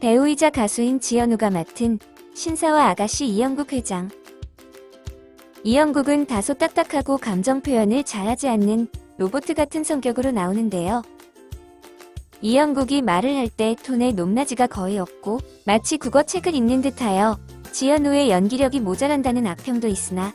배우이자 가수인 지현우가 맡은 신사와 아가씨 이영국 회장. 이영국은 다소 딱딱하고 감정 표현을 잘하지 않는 로봇 같은 성격으로 나오는데요. 이영국이 말을 할 때 톤의 높낮이가 거의 없고 마치 국어책을 읽는 듯하여 지현우의 연기력이 모자란다는 악평도 있으나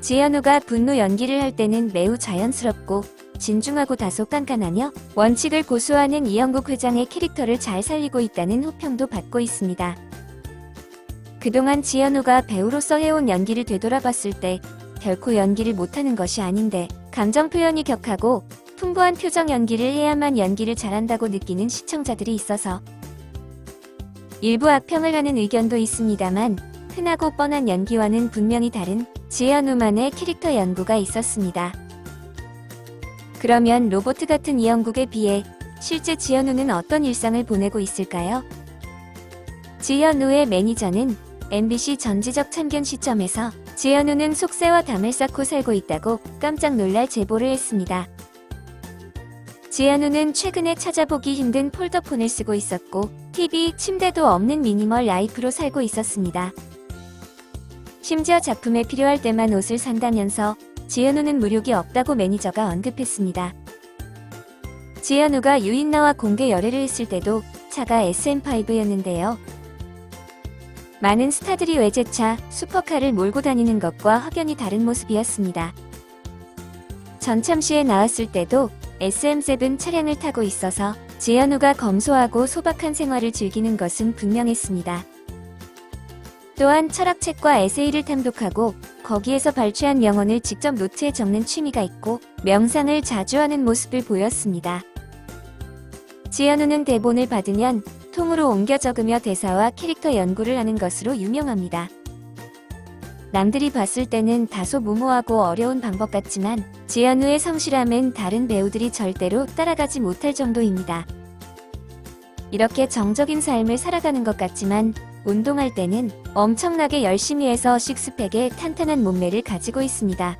지현우가 분노 연기를 할 때는 매우 자연스럽고 진중하고 다소 깐깐하며 원칙을 고수하는 이영국 회장의 캐릭터를 잘 살리고 있다는 호평도 받고 있습니다. 그동안 지현우가 배우로서 해온 연기를 되돌아봤을 때 결코 연기를 못하는 것이 아닌데 감정 표현이 격하고 풍부한 표정 연기를 해야만 연기를 잘한다고 느끼는 시청자들이 있어서 일부 악평을 하는 의견도 있습니다만 흔하고 뻔한 연기와는 분명히 다른 지현우만의 캐릭터 연구가 있었습니다. 그러면 로봇 같은 이 영국에 비해 실제 지현우는 어떤 일상을 보내고 있을까요? 지현우의 매니저는 MBC 전지적 참견 시점에서 지현우는 속세와 담을 쌓고 살고 있다고 깜짝 놀랄 제보를 했습니다. 지현우는 최근에 찾아보기 힘든 폴더폰을 쓰고 있었고 TV, 침대도 없는 미니멀 라이프로 살고 있었습니다. 심지어 작품에 필요할 때만 옷을 산다면서 지현우는 무력이 없다고 매니저가 언급했습니다. 지현우가 유인나와 공개 열애를 했을 때도 차가 SM5였는데요. 많은 스타들이 외제차, 슈퍼카를 몰고 다니는 것과 확연히 다른 모습이었습니다. 전참시에 나왔을 때도 SM7 차량을 타고 있어서 지현우가 검소하고 소박한 생활을 즐기는 것은 분명했습니다. 또한 철학책과 에세이를 탐독하고 거기에서 발췌한 명언을 직접 노트에 적는 취미가 있고 명상을 자주 하는 모습을 보였습니다. 지현우는 대본을 받으면 통으로 옮겨 적으며 대사와 캐릭터 연구를 하는 것으로 유명합니다. 남들이 봤을 때는 다소 무모하고 어려운 방법 같지만 지현우의 성실함은 다른 배우들이 절대로 따라가지 못할 정도입니다. 이렇게 정적인 삶을 살아가는 것 같지만 운동할 때는 엄청나게 열심히 해서 식스팩에 탄탄한 몸매를 가지고 있습니다.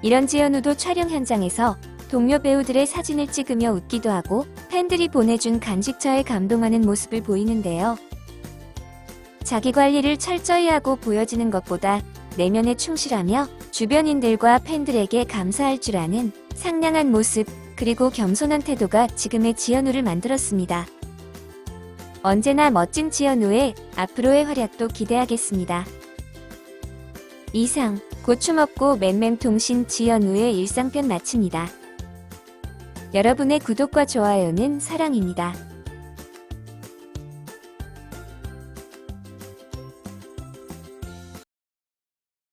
이런 지현우도 촬영 현장에서 동료 배우들의 사진을 찍으며 웃기도 하고 팬들이 보내준 간식차에 감동하는 모습을 보이는데요. 자기 관리를 철저히 하고 보여지는 것보다 내면에 충실하며 주변인들과 팬들에게 감사할 줄 아는 상냥한 모습 그리고 겸손한 태도가 지금의 지현우를 만들었습니다. 언제나 멋진 지현우의 앞으로의 활약도 기대하겠습니다. 이상 고추 먹고 맴맴통신 지현우의 일상편 마칩니다. 여러분의 구독과 좋아요는 사랑입니다.